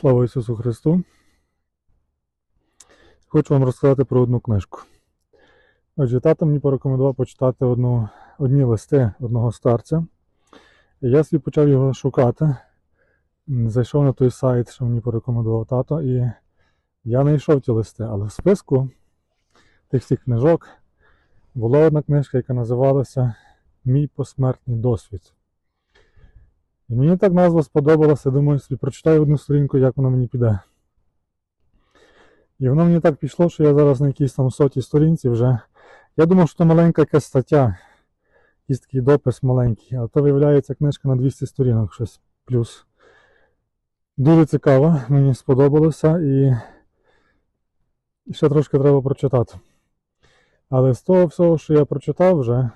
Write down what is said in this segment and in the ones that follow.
Слава Ісусу Христу! Хочу вам розказати про одну книжку. Отже, тато мені порекомендував почитати одну, одні листи одного старця. Я собі почав його шукати. Зайшов на той сайт, що мені порекомендував тато, і я знайшов ті листи, але в списку тих всіх книжок була одна книжка, яка називалася Мій посмертний досвід. І мені так назва сподобалася, думаю, собі прочитаю одну сторінку, як воно мені піде. І воно мені так пішло, що я зараз на якійсь там сотій сторінці вже. Я думав, що це маленька якась стаття, якийсь такий допис маленький, а то виявляється книжка на 200 сторінок щось плюс. Дуже цікаво, мені сподобалося і ще трошки треба прочитати. Але з того всього, що я прочитав вже,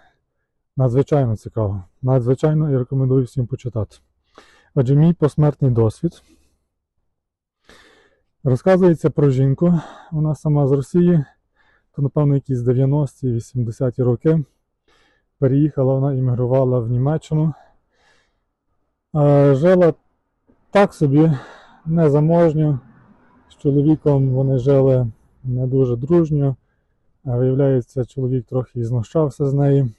надзвичайно цікаво. Надзвичайно і рекомендую всім почитати. Отже, мій посмертний досвід. Розказується про жінку. Вона сама з Росії, то, напевно, якісь 90-ті, 80-ті роки. Переїхала, вона іммігрувала в Німеччину. Жила так собі, незаможньо. З чоловіком вони жили не дуже дружньо. Виявляється, чоловік трохи знущався з неї.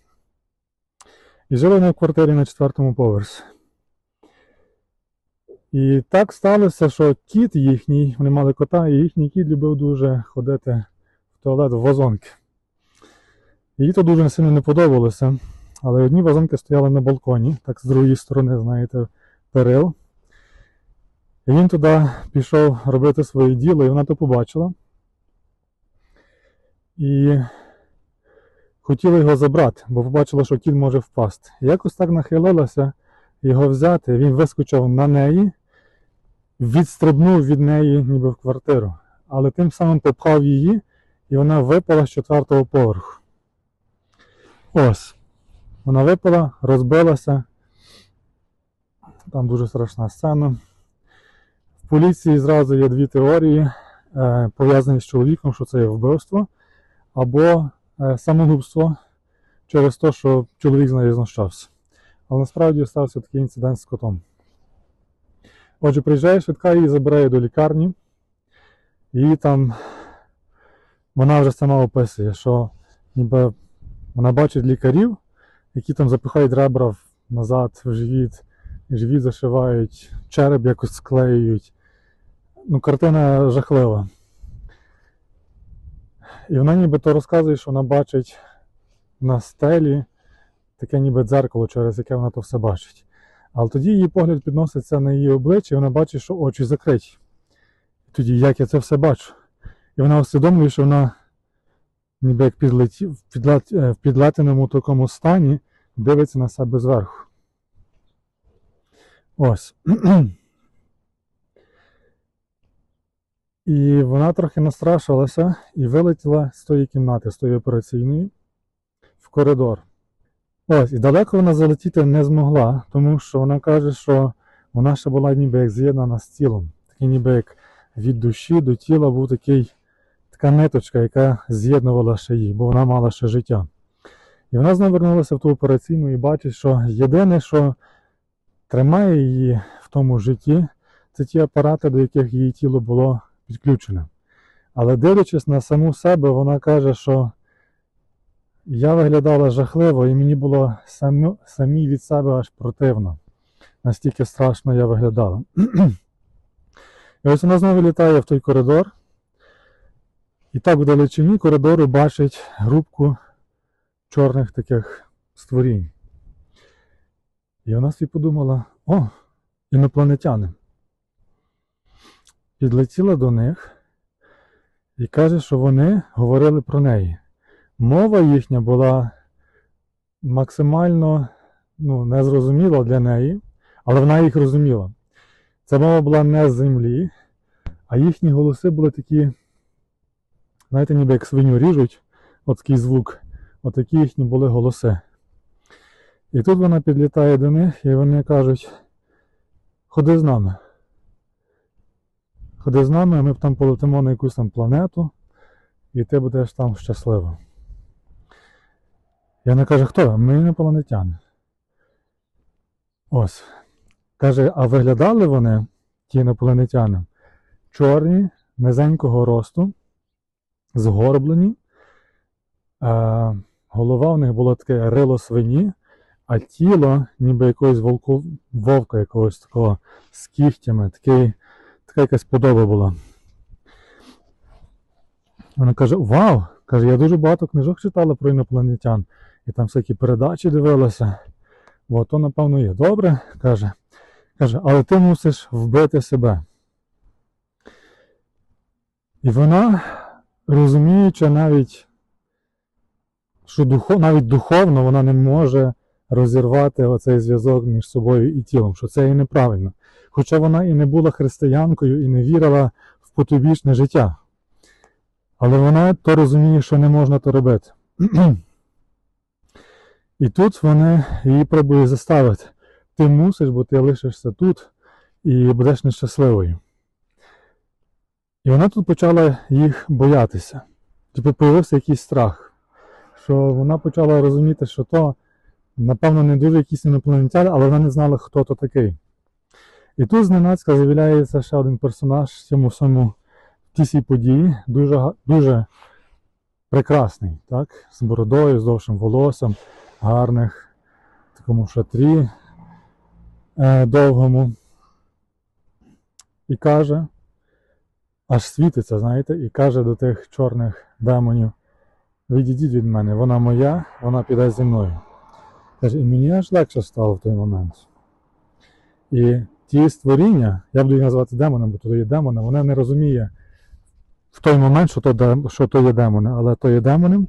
І жили вони в квартирі на четвертому поверсі. І так сталося, що кіт їхній, вони мали кота, і їхній кіт любив дуже ходити в туалет в вазонки. Їй то дуже сильно не подобалося. Але одні вазонки стояли на балконі, так з другої сторони, знаєте, перил. І він туди пішов робити своє діло, і вона то побачила. І хотіла його забрати, бо побачила, що кіт може впасти. Якось так нахилилася його взяти. Він вискочив на неї, відстрибнув від неї ніби в квартиру, але тим самим попхав її, і вона випала з четвертого поверху. Ось. Вона випала, розбилася. Там дуже страшна сцена. В поліції зразу є дві теорії, е, пов'язані з чоловіком, що це є вбивство, або е, самогубство через те, що чоловік з нею знущався. Але насправді стався такий інцидент з котом. Отже, приїжджає швидка, її забирає до лікарні, і там вона вже сама описує, що ніби вона бачить лікарів, які там запихають ребра назад в живіт, живіт зашивають, череп якось склеюють. Ну, картина жахлива. І вона нібито розказує, що вона бачить на стелі таке ніби дзеркало, через яке вона то все бачить. Але тоді її погляд підноситься на її обличчя, і вона бачить, що очі закриті. Тоді як я це все бачу? І вона усвідомлює, що вона ніби як підлеті, в підлет, е, в підлетеному такому стані дивиться на себе зверху. Ось. І вона трохи настрашилася і вилетіла з тої кімнати, з тої операційної, в коридор. Ось, і далеко вона залетіти не змогла, тому що вона каже, що вона ще була ніби як з'єднана з тілом. Такий ніби як від душі до тіла був такий, така ниточка, яка з'єднувала ще її, бо вона мала ще життя. І вона знову вернулася в ту операційну і бачить, що єдине, що тримає її в тому житті, це ті апарати, до яких її тіло було підключене. Але дивлячись на саму себе, вона каже, що я виглядала жахливо, і мені було самі, самі від себе аж противно. Настільки страшно я виглядала. І ось вона знову літає в той коридор. І так в коридору бачить групку чорних таких створінь. І вона собі подумала: о, інопланетяни. Підлетіла до них і каже, що вони говорили про неї. Мова їхня була максимально ну, незрозуміла для неї, але вона їх розуміла. Ця мова була не з землі, а їхні голоси були такі, знаєте, ніби як свиню ріжуть, от такий звук, от їхні були голоси. І тут вона підлітає до них, і вони кажуть: ходи з нами. Ходи з нами, ми там полетимо на якусь там планету, і ти будеш там щаслива. І вона каже, хто? Ми інопланетяни. Ось. Каже, а виглядали вони, ті інопланетяни, чорні, низенького росту, згорблені. Е, голова в них була таке рило свині, а тіло, ніби якогось волку, вовка якогось такого з кігтями, такий, така якась подоба була. Вона каже: Вау! Каже, я дуже багато книжок читала про інопланетян, і там всякі передачі дивилася. О, то, напевно, є. Добре, каже. Каже, але ти мусиш вбити себе. І вона, розуміючи навіть, що духов, навіть духовно вона не може розірвати оцей зв'язок між собою і тілом, що це і неправильно. Хоча вона і не була християнкою, і не вірила в потойбічне життя. Але вона то розуміє, що не можна то робити. І тут вони її пробують заставити. Ти мусиш, бо ти лишишся тут і будеш нещасливою. І вона тут почала їх боятися. Тобто появився якийсь страх, що вона почала розуміти, що то, напевно, не дуже якийсь інопланетян, але вона не знала, хто то такий. І тут зненацька з'являється ще один персонаж в цьому самому в тій події, дуже, дуже прекрасний, так? з бородою, з довшим волоссям, гарних, такому шатрі е, довгому. І каже, аж світиться, знаєте, і каже до тих чорних демонів: відійдіть від мене, вона моя, вона піде зі мною. І мені аж легше стало в той момент. І ті створіння, я буду їх називати демоном, бо то є демони, вона не розуміє в той момент, що то, що то є демони, але то є демони.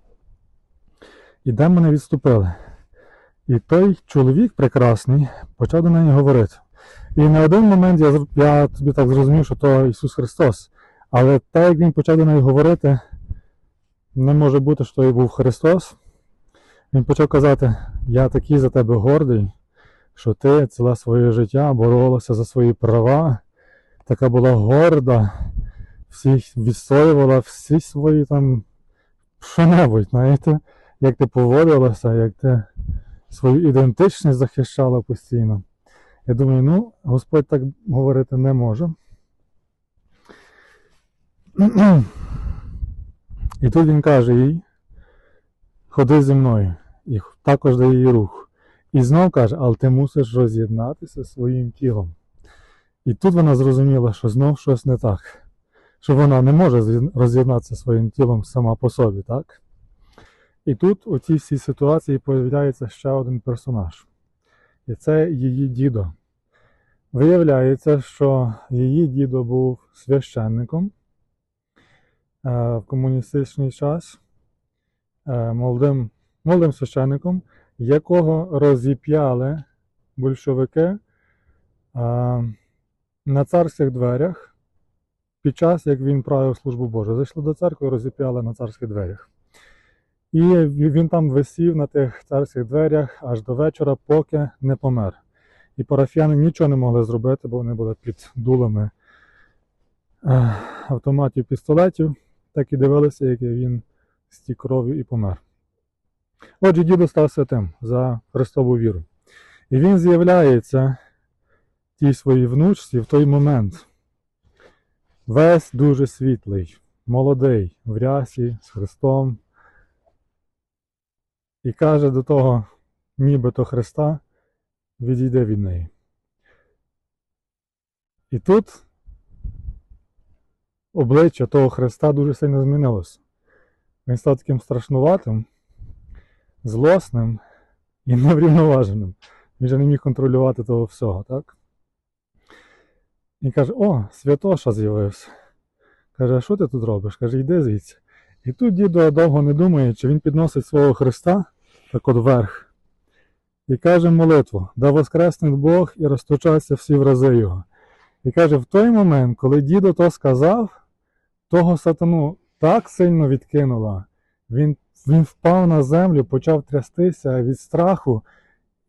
І демони відступили. І той чоловік прекрасний почав до неї говорити. І на один момент я, я тобі так зрозумів, що то Ісус Христос. Але те, як він почав до неї говорити, не може бути, що і був Христос. Він почав казати: Я такий за тебе гордий, що ти ціле своє життя боролася за свої права, така була горда, всіх відстоювала всі свої там що-небудь, знаєте, як ти поводилася, як ти свою ідентичність захищала постійно. Я думаю, ну, Господь так говорити не може. І тут він каже їй, ходи зі мною. І також дає їй рух. І знов каже, але ти мусиш роз'єднатися зі своїм тілом. І тут вона зрозуміла, що знов щось не так. Що вона не може роз'єднатися своїм тілом сама по собі, так? І тут у цій всій ситуації появляється ще один персонаж. І це її дідо. Виявляється, що її дідо був священником е, в комуністичний час, е, молодим, молодим священником, якого розіп'яли большевики е, на царських дверях під час, як він правив службу Божу. Зайшли до церкви і розіп'яли на царських дверях. І він там висів на тих царських дверях аж до вечора, поки не помер. І парафіяни нічого не могли зробити, бо вони були під дулами е, автоматів пістолетів, так і дивилися, як він стік кров'ю і помер. Отже, дідо став святим за Христову віру. І він з'являється тій своїй внучці в той момент. Весь дуже світлий, молодий, в рясі з Христом. І каже до того, нібито Христа, відійде від неї. І тут обличчя того Христа дуже сильно змінилося. Він став таким страшнуватим, злосним і неврівноваженим. Він же не міг контролювати того всього, так? І каже: О, святоша з'явився. Каже, а що ти тут робиш? Каже, йди звідси. І тут дідо довго не думає, чи він підносить свого Христа так от вверх. І каже молитву, да воскресне Бог і розточаться всі врази його. І каже, в той момент, коли дідо то сказав, того сатану так сильно відкинула, він, він впав на землю, почав трястися від страху,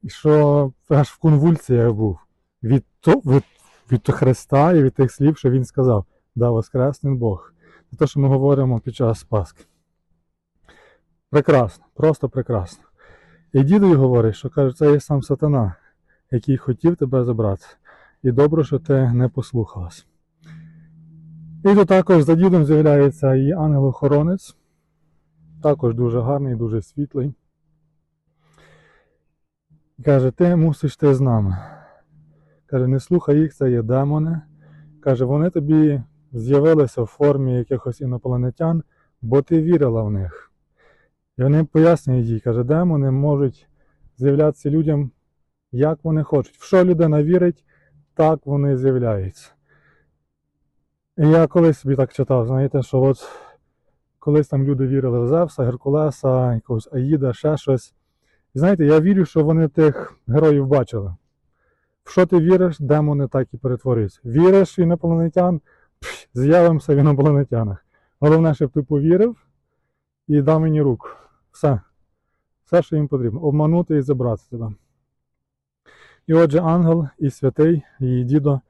що аж в конвульсіях був. Від, то, від, від Христа і від тих слів, що він сказав, да воскресне Бог. Це те, що ми говоримо під час Пасхи. Прекрасно, просто прекрасно. І дідові говорить, що каже, це є сам сатана, який хотів тебе забрати. І добре, що ти не послухалась. І тут також за дідом з'являється і ангел-охоронець. Також дуже гарний, дуже світлий. Каже, ти мусиш ти з нами. Каже, не слухай їх, це є демони. Каже, вони тобі з'явилися в формі якихось інопланетян, бо ти вірила в них. І вони пояснюють їй, каже, демони можуть з'являтися людям, як вони хочуть. В що людина вірить, так вони з'являються. І я колись собі так читав, знаєте, що от колись там люди вірили в Зевса, Геркулеса, якогось Аїда, ще щось. І знаєте, я вірю, що вони тих героїв бачили. В що ти віриш, демони так і перетворюються. Віриш в інопланетян, з'явимося в інопланетянах. Головне, щоб ти повірив і дав мені руку. Все. Все, що їм потрібно. Обманути і забрати тебе. І отже, ангел і святий, її дідо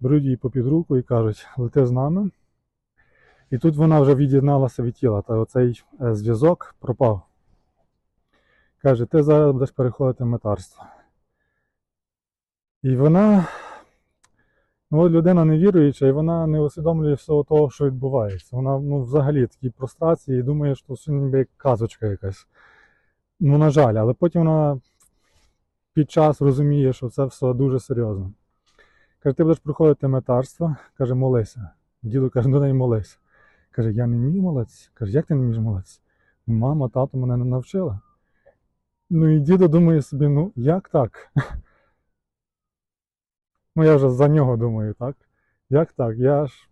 беруть її попід руку і кажуть, лети з нами. І тут вона вже від'єдналася від тіла, та оцей е, зв'язок пропав. Каже, ти зараз будеш переходити в метарство. І вона, ну от людина невіруюча, і вона не усвідомлює всього того, що відбувається. Вона ну, взагалі в такій прострації і думає, що це ніби як казочка якась. Ну, на жаль, але потім вона під час розуміє, що це все дуже серйозно. Каже, ти будеш проходити метарство, каже, молися. Діду каже, до неї молись. Каже, я не вмію молитися. Каже, як ти не вмієш молитися? Мама, тато мене не навчила. Ну і дідо думає собі, ну як так? Ну я вже за нього думаю, так? Як так? Я ж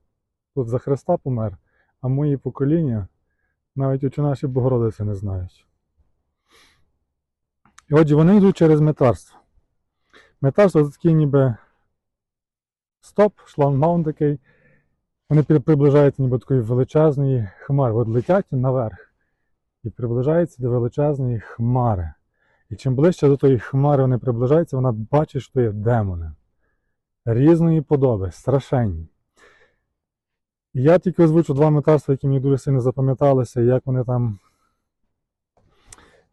тут за Христа помер, а мої покоління навіть очі наші Богородиці не знають. І отже, вони йдуть через метарство. Метарство це такий ніби стоп, шлагбаум такий. Вони приближаються ніби такої величезної хмари. От летять наверх і приближаються до величезної хмари. І чим ближче до тої хмари вони приближаються, вона бачить, що є демони різної подоби, страшенні. Я тільки озвучу два метарства, які мені дуже сильно запам'яталися, як вони там.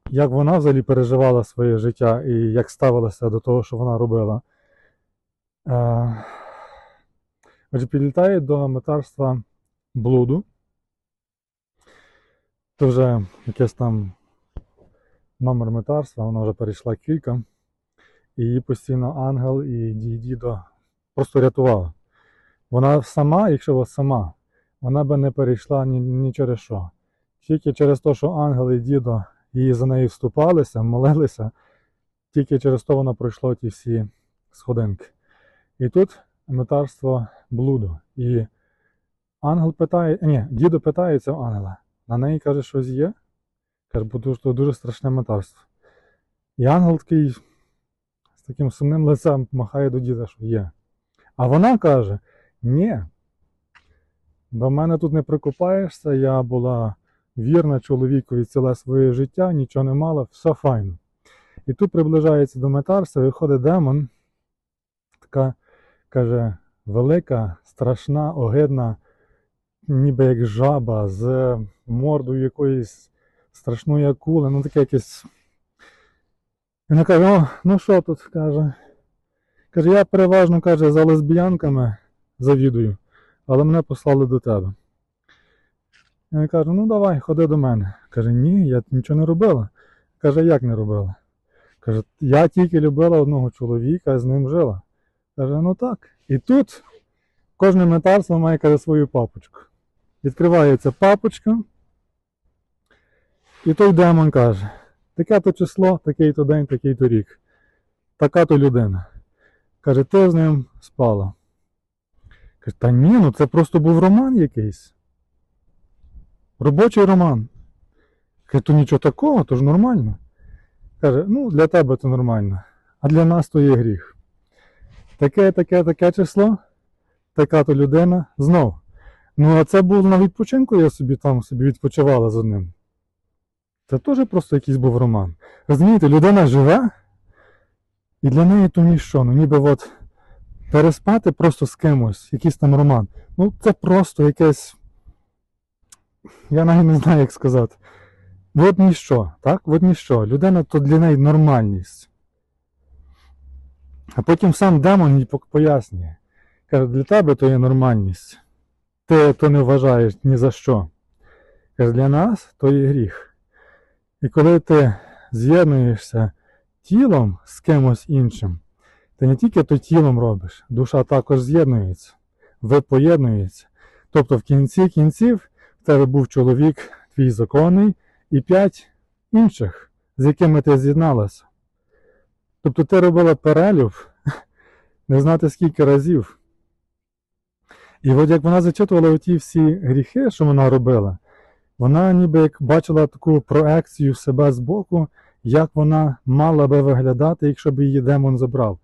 Як вона взагалі переживала своє життя і як ставилася до того, що вона робила. Е, Отже, підлітає до метарства блуду. Це вже якесь там номер метарства, вона вже перейшла кілька. І її постійно ангел і її дідо просто рятували. Вона сама, якщо вона сама, вона би не перейшла ні, ні через що. Тільки через те, що ангел і дідо її за нею вступалися, молилися, тільки через то вона пройшла ті всі сходинки. І тут метарство блуду. І ангел питає, ні, дідо питається у ангела. На неї каже, щось є. Каже, бо дуже, дуже страшне метарство. І ангел такий з таким сумним лицем махає до діда, що є. А вона каже: ні, до мене тут не прикопаєшся, я була вірна чоловікові ціле своє життя, нічого не мала, все файно. І тут приближається до метарства, виходить демон, така каже, велика, страшна, огидна, ніби як жаба з мордою якоїсь страшної акули, ну таке якесь. Вона каже, о, ну що тут, каже. Каже, я переважно каже, за лесбіянками завідую, але мене послали до тебе. Я кажу, ну давай, ходи до мене. Каже, ні, я нічого не робила. Каже, як не робила? Каже, я тільки любила одного чоловіка, з ним жила. Каже, ну так. І тут кожне метарство має каже, свою папочку. Відкривається папочка, і той демон каже, таке то число, такий то день, такий то рік. Така то людина. Каже, ти з ним спала. Каже, та ні, ну це просто був роман якийсь. Робочий роман. Каже, то нічого такого, то ж нормально. Каже, ну для тебе це нормально, а для нас то є гріх. Таке, таке, таке число, така то людина знов. Ну, а це був на відпочинку, я собі там собі відпочивала з одним. Це теж просто якийсь був роман. Розумієте, людина живе, і для неї то ніщо. Ну ніби от переспати просто з кимось, якийсь там роман. Ну, це просто якесь. Я навіть не знаю, як сказати. От ніщо, так? От ніщо. Людина то для неї нормальність. А потім сам демон їй пояснює. Каже, для тебе то є нормальність. ти то не вважаєш ні за що. Каже, для нас то є гріх. І коли ти з'єднуєшся тілом з кимось іншим, ти не тільки то тілом робиш, душа також з'єднується, ви поєднуєтеся. Тобто в кінці кінців в тебе був чоловік, твій законний, і п'ять інших, з якими ти з'єдналася. Тобто ти робила перелюб не знати скільки разів. І от як вона зачитувала оті всі гріхи, що вона робила, вона ніби як бачила таку проекцію себе збоку, як вона мала би виглядати, якщо б її демон забрав.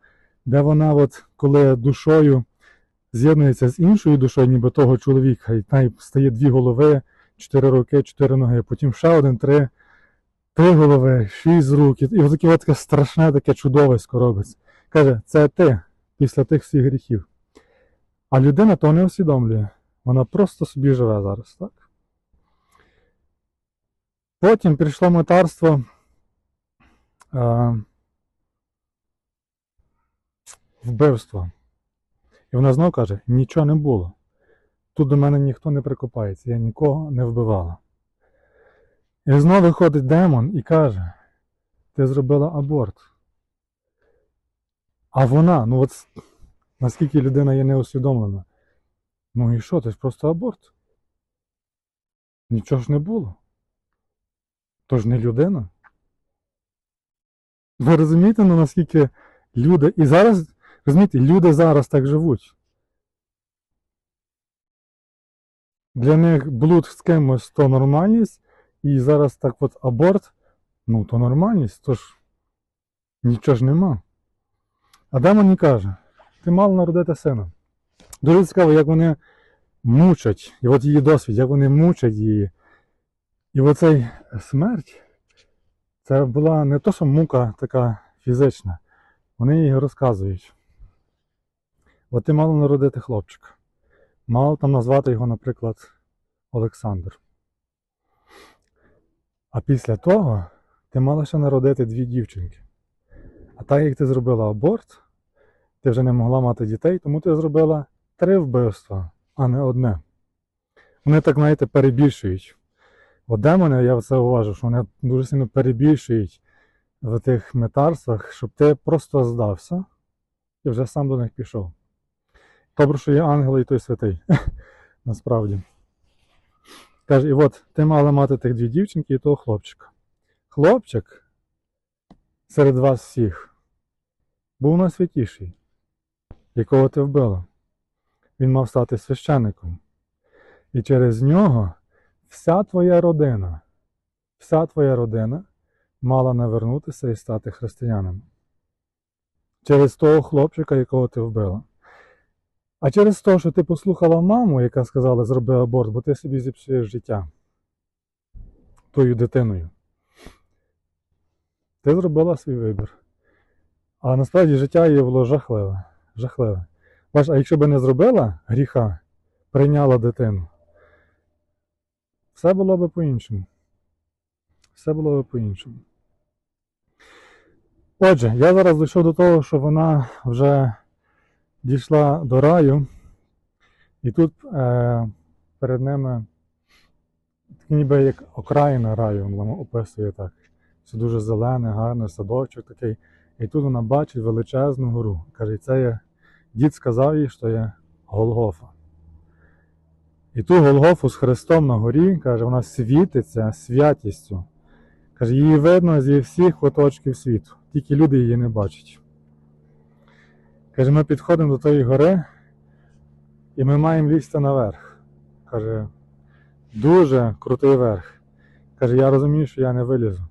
Де вона, от, коли душою з'єднується з іншою душою, ніби того чоловіка, і там стає дві голови, чотири руки, чотири ноги, потім ще один, три, три голови, шість рук. І таке от таке страшне таке чудовисько робиться. Каже, це ти після тих всіх гріхів. А людина то не усвідомлює. Вона просто собі живе зараз, так? Потім прийшло метарство вбивства. І вона знов каже: нічого не було. Тут до мене ніхто не прикопається, я нікого не вбивала. І знову виходить демон і каже: Ти зробила аборт. А вона, ну от наскільки людина є неусвідомлена. Ну і що, це ж просто аборт? Нічого ж не було. Тож не людина. Ви розумієте, ну наскільки люди. І зараз, розумієте, люди зараз так живуть. Для них блуд з кимось то нормальність, і зараз так от аборт, ну то нормальність, тож нічого ж нема. А демон не каже, ти мала народити сина. Дуже цікаво, як вони мучать, і от її досвід, як вони мучать її. І оцей смерть, це була не то, що мука така фізична. Вони їй розказують. От ти мала народити хлопчика. Мала там назвати його, наприклад, Олександр. А після того ти мала ще народити дві дівчинки. А так як ти зробила аборт, ти вже не могла мати дітей, тому ти зробила три вбивства, а не одне. Вони так, знаєте, перебільшують. Демони, я це уважу, що вони дуже сильно перебільшують в тих метарствах, щоб ти просто здався і вже сам до них пішов. Добре, що є ангел і той святий. Насправді. Каже, і от ти мала мати тих дві дівчинки і того хлопчика. Хлопчик серед вас всіх був найсвятіший, якого ти вбила. Він мав стати священником. І через нього вся твоя родина, вся твоя родина мала навернутися і стати християнами. Через того хлопчика, якого ти вбила. А через те, що ти послухала маму, яка сказала, зроби аборт, бо ти собі зіпсуєш життя тою дитиною. Ти зробила свій вибір. А насправді життя її було жахливе. жахливе. Бач, а якщо б не зробила гріха, прийняла дитину, все було б по-іншому. Все було б по-іншому. Отже, я зараз дійшов до того, що вона вже дійшла до раю, і тут е, перед ними так ніби як окраїна раю, вона описує так. Це дуже зелене, гарний садочок такий. І тут вона бачить величезну гору. Каже, це є, дід сказав їй, що є Голгофа. І ту Голгофу з Христом на горі, каже, вона світиться святістю. Каже, її видно зі всіх куточків світу, тільки люди її не бачать. Каже, ми підходимо до тої гори, і ми маємо лізти наверх. Каже, дуже крутий верх. Каже, я розумію, що я не вилізу.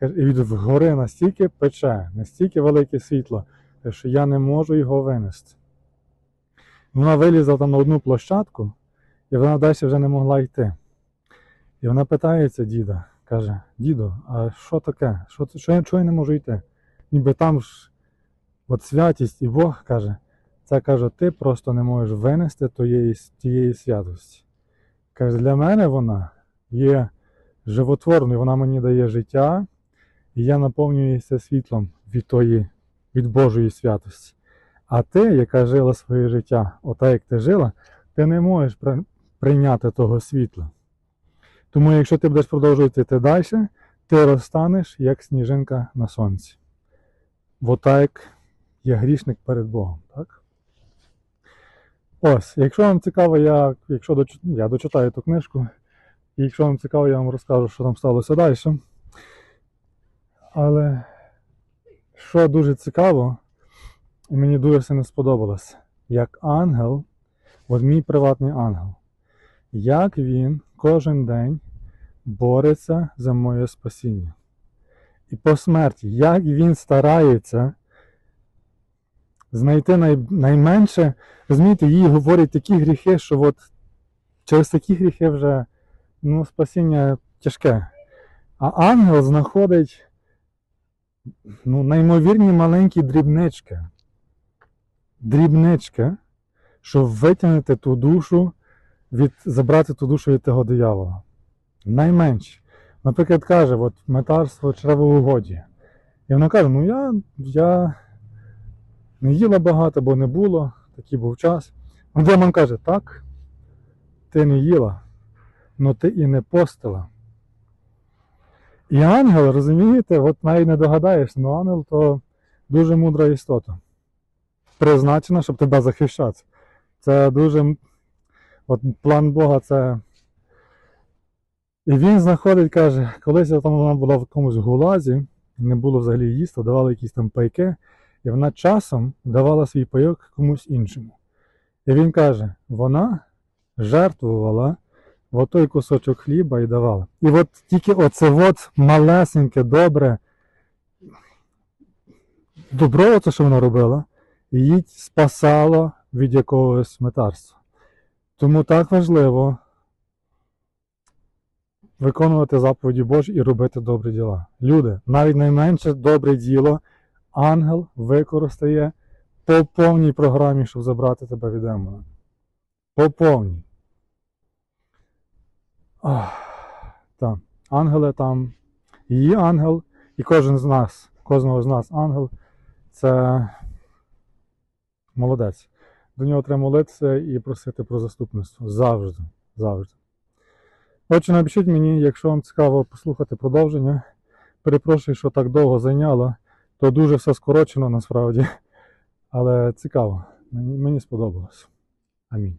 Каже, і від гори настільки пече, настільки велике світло, що я не можу його винести. Вона вилізла там на одну площадку, і вона далі вже не могла йти. І вона питається діда, каже, діду, а що таке? Що, що, чого я не можу йти? Ніби там ж от святість і Бог каже, це каже, ти просто не можеш винести тієї, тієї святості. Каже, для мене вона є животворною, вона мені дає життя, і я наповнююся світлом від тої, від Божої святості. А ти, яка жила своє життя, ота як ти жила, ти не можеш прийняти того світла. Тому, якщо ти будеш продовжувати йти далі, ти розстанеш як сніжинка на сонці. Бо так є грішник перед Богом. Так? Ось, якщо вам цікаво, я, якщо доч... я дочитаю ту книжку, і якщо вам цікаво, я вам розкажу, що там сталося далі. Але що дуже цікаво, і мені дуже сильно сподобалось, як ангел, от мій приватний ангел, як він кожен день бореться за моє спасіння. І по смерті, як він старається знайти най, найменше, розумієте, їй говорять такі гріхи, що от через такі гріхи вже ну, спасіння тяжке. А ангел знаходить ну, неймовірні маленькі дрібнички. Дрібнички, щоб витягнути ту душу, від, забрати ту душу від того диявола. Найменше. Наприклад, каже, от метарство чревоугодія. І вона каже: ну я, я не їла багато, бо не було, такий був час. А демон каже, так, ти не їла, але ти і не постила. І ангел, розумієте, от навіть не догадаєшся, але ангел то дуже мудра істота. Призначена, щоб тебе захищати. Це дуже. От план Бога це. І він знаходить, каже, колись там вона була в якомусь гулазі, не було взагалі їсти, давали якісь там пайки, і вона часом давала свій пайок комусь іншому. І він каже, вона жертвувала в той кусочок хліба і давала. І от тільки оце от малесеньке, добре, добро, це, що вона робила, її спасало від якогось метарства. Тому так важливо виконувати заповіді Божі і робити добрі діла. Люди, навіть найменше добре діло ангел використає по повній програмі, щоб забрати тебе від демона. По повній. Так. Ангели там, її ангел, і кожен з нас, кожного з нас ангел це молодець. До нього треба молитися і просити про заступництво. Завжди. Завжди. Отже, напишіть мені, якщо вам цікаво послухати продовження. Перепрошую, що так довго зайняло, то дуже все скорочено насправді. Але цікаво. Мені, мені сподобалось. Амінь.